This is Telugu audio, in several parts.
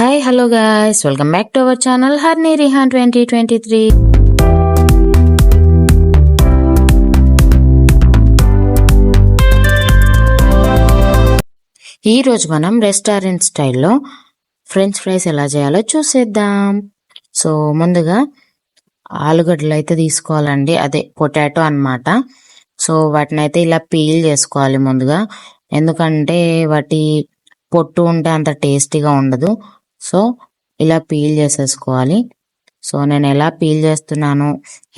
Hi hello guys welcome back to our channel హర్నీ Rihan twenty twenty three ఈరోజు మనం రెస్టారెంట్ స్టైల్లో ఫ్రెంచ్ ఫ్రైస్ ఎలా చేయాలో చూసేద్దాం. సో ముందుగా ఆలుగడ్డలు అయితే తీసుకోవాలండి. అదే పొటాటో అన్నమాట. సో వాటిని అయితే ఇలా పీల్ చేసుకోవాలి ముందుగా. ఎందుకంటే వాటి పొట్టు ఉంటే అంత టేస్టీగా ఉండదు. సో ఇలా పీల్ చేసేసుకోవాలి. సో నేను ఎలా పీల్ చేస్తున్నాను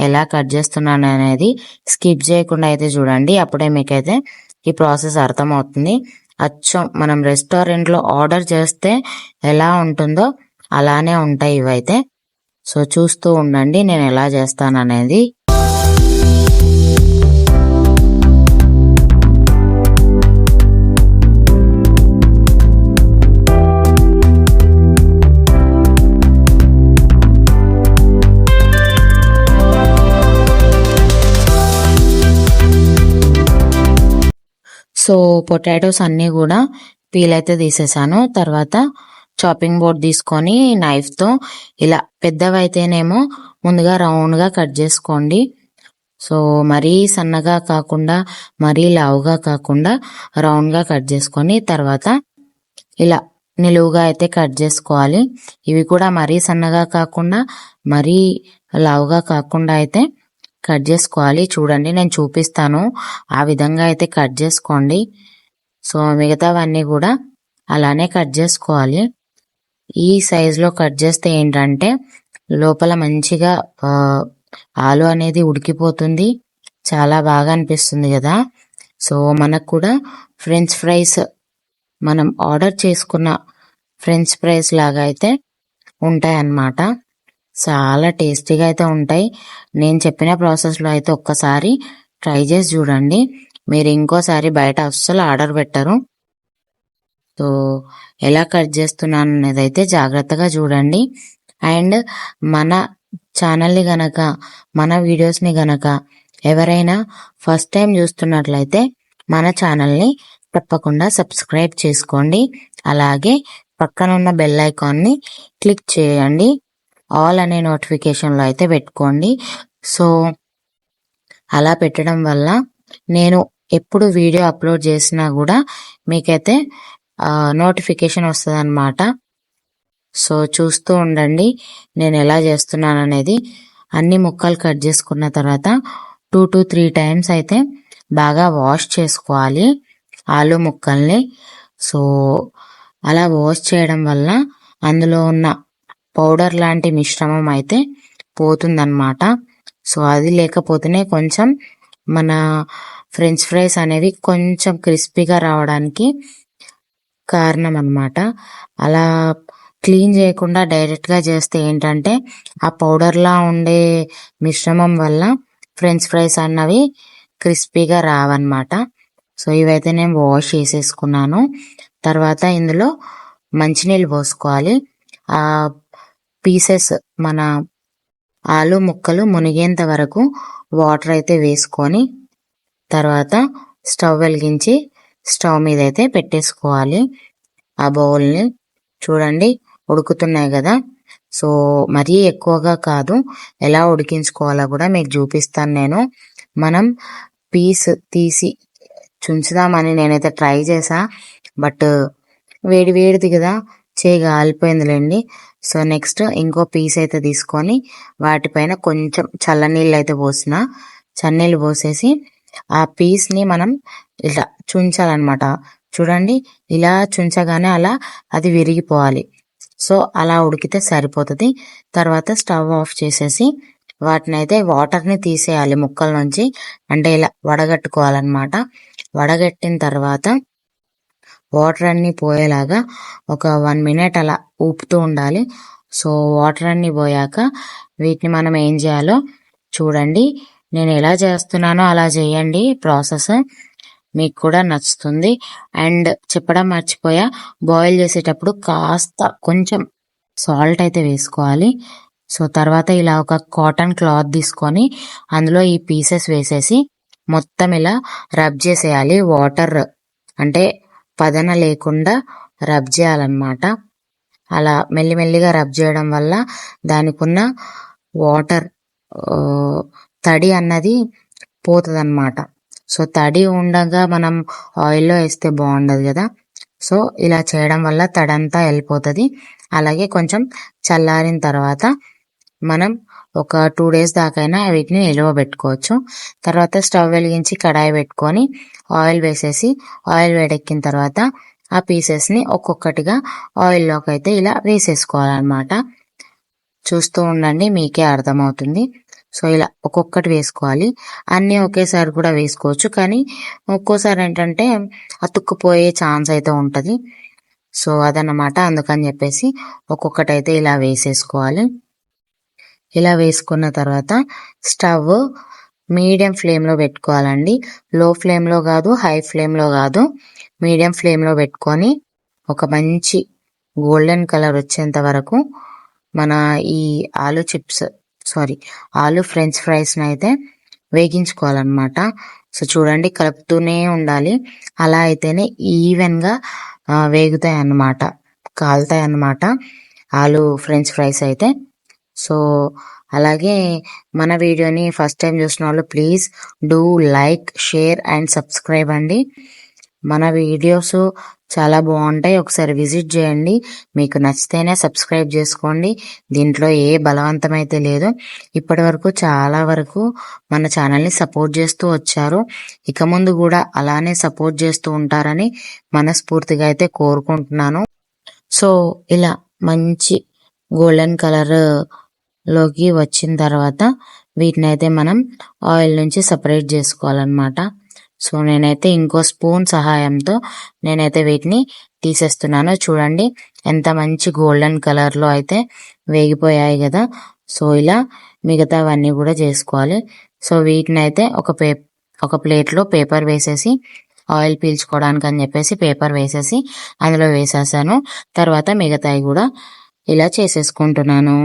ఎలా కట్ చేస్తున్నాను అనేది స్కిప్ చేయకుండా అయితే చూడండి. అప్పుడే మీకైతే ఈ ప్రాసెస్ అర్థమవుతుంది. అచ్చం మనం రెస్టారెంట్లో ఆర్డర్ చేస్తే ఎలా ఉంటుందో అలానే ఉంటాయి ఇవైతే. సో చూస్తూ ఉండండి నేను ఎలా చేస్తాను అనేది సో పొటాటోస్ అన్నీ కూడా పీల్ అయితే తీసేసాను. తర్వాత చాపింగ్ బోర్డ్ తీసుకొని నైఫ్తో ఇలా పెద్దవైతేనేమో ముందుగా రౌండ్గా కట్ చేసుకోండి. సో మరీ సన్నగా కాకుండా మరీ లావుగా కాకుండా రౌండ్గా కట్ చేసుకొని తర్వాత ఇలా నిలువుగా అయితే కట్ చేసుకోవాలి. ఇవి కూడా మరీ సన్నగా కాకుండా మరీ లావుగా కాకుండా అయితే కట్ చేసుకోవాలి. చూడండి నేను చూపిస్తాను. ఆ విధంగా అయితే కట్ చేసుకోండి. సో మిగతావన్నీ కూడా అలానే కట్ చేసుకోవాలి. ఈ సైజులో కట్ చేస్తే ఏంటంటే లోపల మంచిగా ఆలు అనేది ఉడికిపోతుంది. చాలా బాగా అనిపిస్తుంది కదా. సో మనకు కూడా ఫ్రెంచ్ ఫ్రైస్ మనం ఆర్డర్ చేసుకున్న ఫ్రెంచ్ ఫ్రైస్ లాగా అయితే ఉంటాయన్నమాట. చాలా టేస్టీగా అయితే ఉంటాయి. నేను చెప్పిన ప్రాసెస్లో అయితే ఒక్కసారి ట్రై చేసి చూడండి. మీరు ఇంకోసారి బయట అస్సలు ఆర్డర్ పెట్టరు. సో ఎలా కట్ చేస్తున్నాను అనేది అయితే జాగ్రత్తగా చూడండి. అండ్ మన ఛానల్ని గనక మన వీడియోస్ని గనక ఎవరైనా ఫస్ట్ టైం చూస్తున్నట్లయితే మన ఛానల్ని తప్పకుండా సబ్స్క్రైబ్ చేసుకోండి. అలాగే పక్కన ఉన్న బెల్ ఐకాన్ని క్లిక్ చేయండి. ఆల్ అనే నోటిఫికేషన్లో అయితే పెట్టుకోండి. సో అలా పెట్టడం వల్ల నేను ఎప్పుడు వీడియో అప్లోడ్ చేసినా కూడా మీకైతే నోటిఫికేషన్ వస్తుంది అనమాట సో చూస్తూ ఉండండి. నేను ఎలా చేస్తున్నాను అనేది అన్ని ముక్కలు కట్ చేసుకున్న తర్వాత టూ టు త్రీ టైమ్స్ అయితే బాగా వాష్ చేసుకోవాలి ఆలు ముక్కల్ని. సో అలా వాష్ చేయడం వల్ల అందులో ఉన్న పౌడర్ లాంటి మిశ్రమం అయితే పోతుందన్నమాట. సో అది లేకపోతేనే కొంచెం మన ఫ్రెంచ్ ఫ్రైస్ అనేవి కొంచెం క్రిస్పీగా రావడానికి కారణం అనమాట అలా క్లీన్ చేయకుండా డైరెక్ట్గా చేస్తే ఏంటంటే ఆ పౌడర్లా ఉండే మిశ్రమం వల్ల ఫ్రెంచ్ ఫ్రైస్ అన్నవి క్రిస్పీగా రావన్నమాట. సో ఇవైతే నేను వాష్ చేసేసుకున్నాను. తర్వాత ఇందులో మంచినీళ్ళు పోసుకోవాలి. ఆ పీసెస్ మన ఆలు ముక్కలు మునిగేంత వరకు వాటర్ అయితే వేసుకొని తర్వాత స్టవ్ వెలిగించి స్టవ్ మీద అయితే పెట్టేసుకోవాలి. ఆ బౌల్ని చూడండి ఉడుకుతున్నాయి కదా. సో మరీ ఎక్కువగా కాదు. ఎలా ఉడికించుకోవాలో కూడా మీకు చూపిస్తాను నేను. మనం పీస్ తీసి చుంచుదామని నేనైతే ట్రై చేసా బట్ వేడి వేడిది కదా. చేయి కాలిపోయిందిలేండి సో నెక్స్ట్ ఇంకో పీస్ అయితే తీసుకొని వాటిపైన కొంచెం చల్లనీళ్ళు అయితే పోసిన. చన్నీళ్ళు పోసేసి ఆ పీస్ని మనం ఇలా చుంచాలన్నమాట. చూడండి ఇలా చుంచగానే అలా అది విరిగిపోవాలి. సో అలా ఉడికితే సరిపోతుంది. తర్వాత స్టవ్ ఆఫ్ చేసేసి వాటిని అయితే వాటర్ని తీసేయాలి ముక్కల నుంచి. అంటే ఇలా వడగట్టుకోవాలన్నమాట. వడగట్టిన తర్వాత వాటర్ అన్నీ పోయేలాగా ఒక వన్ మినిట్ అలా ఊపుతూ ఉండాలి. సో వాటర్ అన్నీ పోయాక వీటిని మనం ఏం చేయాలో చూడండి. నేను ఎలా చేస్తున్నానో అలా చేయండి. ప్రాసెస్ మీకు కూడా నచ్చుతుంది. అండ్ చెప్పడం మర్చిపోయా బాయిల్ చేసేటప్పుడు కాస్త కొంచెం సాల్ట్ అయితే వేసుకోవాలి. సో తర్వాత ఇలా ఒక కాటన్ క్లాత్ తీసుకొని అందులో ఈ పీసెస్ వేసేసి మొత్తం ఇలా రబ్ చేసేయాలి. వాటర్ అంటే పదన లేకుండా రబ్ చేయాలన్నమాట. అలా మెల్లిమెల్లిగా రబ్ చేయడం వల్ల దానికున్న వాటర్ తడి అన్నది పోతుందన్నమాట. సో తడి ఉండగా మనం ఆయిల్లో వేస్తే బాగుండదు కదా. సో ఇలా చేయడం వల్ల తడంతా వెళ్ళిపోతుంది. అలాగే కొంచెం చల్లారిన తర్వాత మనం ఒక టూ డేస్ దాకైనా వీటిని నిల్వ పెట్టుకోవచ్చు. తర్వాత స్టవ్ వెలిగించి కడాయి పెట్టుకొని ఆయిల్ వేసేసి ఆయిల్ వేడెక్కిన తర్వాత ఆ పీసెస్ని ఒక్కొక్కటిగా ఆయిల్లోకి అయితే ఇలా వేసేసుకోవాలన్నమాట. చూస్తూ ఉండండి మీకే అర్థమవుతుంది. సో ఇలా ఒక్కొక్కటి వేసుకోవాలి. అన్నీ ఒకేసారి కూడా వేసుకోవచ్చు. కానీ ఒక్కోసారి ఏంటంటే అతుక్కుపోయే ఛాన్స్ అయితే ఉంటుంది. సో అదన్నమాట. అందుకని చెప్పేసి ఒక్కొక్కటి అయితే ఇలా వేసేసుకోవాలి. ఇలా వేసుకున్న తర్వాత స్టవ్ మీడియం ఫ్లేమ్లో పెట్టుకోవాలండి. లో ఫ్లేమ్లో కాదు హై ఫ్లేమ్లో కాదు. మీడియం ఫ్లేమ్లో పెట్టుకొని ఒక మంచి గోల్డెన్ కలర్ వచ్చేంత వరకు మన ఈ ఆలు చిప్స్ సారీ ఆలు ఫ్రెంచ్ ఫ్రైస్ని అయితే వేగించుకోవాలన్నమాట. సో చూడండి కలుపుతూనే ఉండాలి. అలా అయితేనే ఈవెన్గా వేగుతాయి అన్నమాట కాలుతాయి అన్నమాట ఆలు ఫ్రెంచ్ ఫ్రైస్ అయితే. సో అలాగే మన వీడియోని ఫస్ట్ టైం చూసిన వాళ్ళు please do like share and subscribe అండి. మన వీడియోస్ చాలా బాగుంటాయి. ఒకసారి విజిట్ చేయండి. మీకు నచ్చితేనే సబ్స్క్రైబ్ చేసుకోండి. దీంట్లో ఏ బలవంతం అయితే లేదు ఇప్పటి వరకు చాలా వరకు మన ఛానల్ని సపోర్ట్ చేస్తూ వచ్చారు. ఇక ముందు కూడా అలానే సపోర్ట్ చేస్తూ ఉంటారని మనస్ఫూర్తిగా అయితే కోరుకుంటున్నాను. సో ఇలా మంచి గోల్డెన్ కలర్లోకి వచ్చిన తర్వాత వీటిని అయితే మనం ఆయిల్ నుంచి సపరేట్ చేసుకోవాలన్నమాట. సో నేనైతే ఇంకో స్పూన్ సహాయంతో నేనైతే వీటిని తీసేస్తున్నాను. చూడండి ఎంత మంచి గోల్డెన్ కలర్లో అయితే వేగిపోయాయి కదా. సో ఇలా మిగతావన్నీ కూడా చేసుకోవాలి. సో వీటిని అయితే ఒక పే ఒక ప్లేట్లో పేపర్ వేసేసి ఆయిల్ పీల్చుకోవడానికి అని చెప్పేసి పేపర్ వేసేసి అందులో వేసేసాను. తర్వాత మిగతాయి కూడా ఇలా చేసేసుకుంటున్నాను.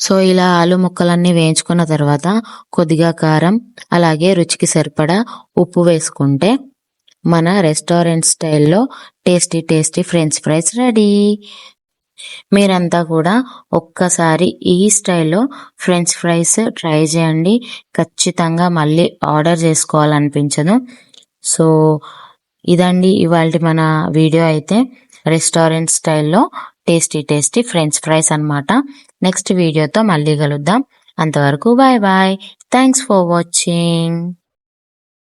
సో ఇలా ఆలు ముక్కలన్నీ వేయించుకున్న తర్వాత కొద్దిగా కారం అలాగే రుచికి సరిపడా ఉప్పు వేసుకుంటే మన రెస్టారెంట్ స్టైల్లో tasty tasty french fries ready. మీరంతా కూడా ఒక్కసారి ఈ స్టైల్లో ఫ్రెంచ్ ఫ్రైస్ ట్రై చేయండి. ఖచ్చితంగా మళ్ళీ ఆర్డర్ చేసుకోవాలనిపించదు. సో ఇదండి ఇవాళ మన వీడియో అయితే. రెస్టారెంట్ స్టైల్లో టేస్టీ టేస్టీ ఫ్రెంచ్ ఫ్రైస్ అనమాట నెక్స్ట్ వీడియోతో మళ్ళీ కలుద్దాం. అంతవరకు bye bye. Thanks for watching.